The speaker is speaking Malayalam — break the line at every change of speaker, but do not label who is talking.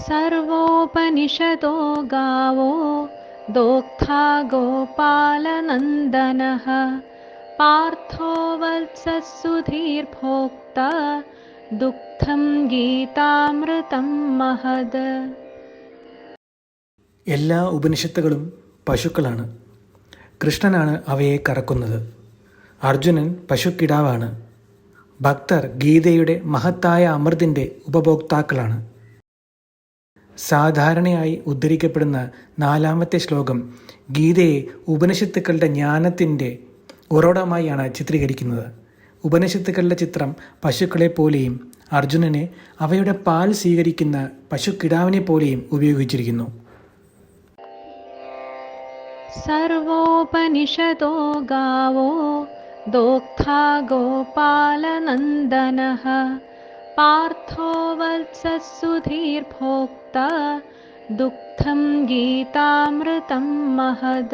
सर्वोपनिषदो गावो दोग्धा गोपालनन्दनः पार्थो वत्ससुधीर्भोक्ता दुग्धं गीतामृतं महद
എല്ലാ ഉപനിഷത്തുകളും പശുക്കളാണ് കൃഷ്ണനാണ് അവയെ കറക്കുന്നത് അർജുനൻ പശുക്കിടാവാണ് ഭക്തർ ഗീതയുടെ മഹത്തായ അമൃതിൻ്റെ ഉപഭോക്താക്കളാണ് സാധാരണയായി ഉദ്ധരിക്കപ്പെടുന്ന നാലാമത്തെ ശ്ലോകം ഗീതയെ ഉപനിഷത്തുക്കളുടെ ജ്ഞാനത്തിന്റെ ഉറവിടമായാണ് ചിത്രീകരിക്കുന്നത്. ഉപനിഷത്തുക്കളുടെ ചിത്രം പശുക്കളെ പോലെയും അർജുനനെ അവയുടെ പാൽ സ്വീകരിക്കുന്ന പശുക്കിടാവിനെ പോലെയും ഉപയോഗിച്ചിരിക്കുന്നു.
സർവോപനിഷദോ ഗാവോ ദോക്താ ഗോപാലനന്ദന पार्थो वत्ससुधीर्भोक्ता दुग्धं गीतामृतं महद